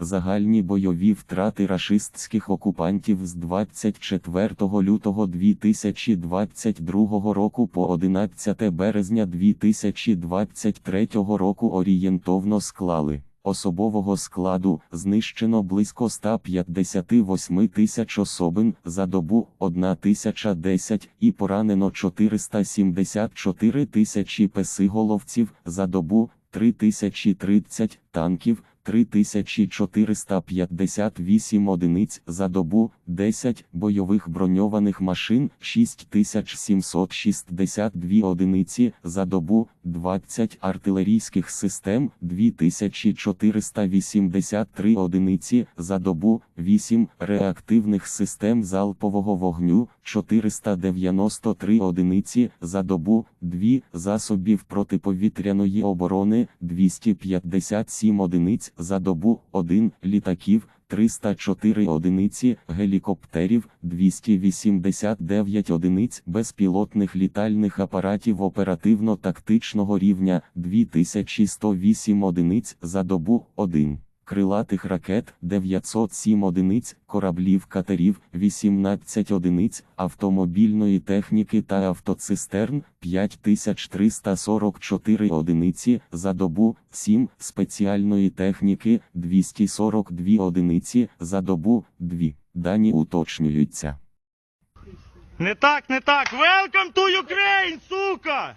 Загальні бойові втрати рашистських окупантів з 24 лютого 2022 року по 11 березня 2023 року орієнтовно склали. Особового складу знищено близько 158 тисяч особин за добу 1010 і поранено 474 тисячі песиголовців за добу 3030 танків. 3458 одиниць за добу, 10 бойових броньованих машин, 6762 одиниці за добу, 20 артилерійських систем, 2483 одиниці за добу, 8 реактивних систем залпового вогню, 493 одиниці за добу, 2 засобів протиповітряної оборони, 257 одиниць за добу, 1 літаків, 304 одиниці гелікоптерів, 289 одиниць безпілотних літальних апаратів оперативно-тактичного рівня, 2108 одиниць за добу, 1. Крилатих ракет 907 одиниць, кораблів катерів 18 одиниць, автомобільної техніки та автоцистерн 5344 одиниці за добу, 7 спеціальної техніки 242 одиниці за добу, 2. Дані уточнюються. Не так, не так. Welcome to Ukraine, сука!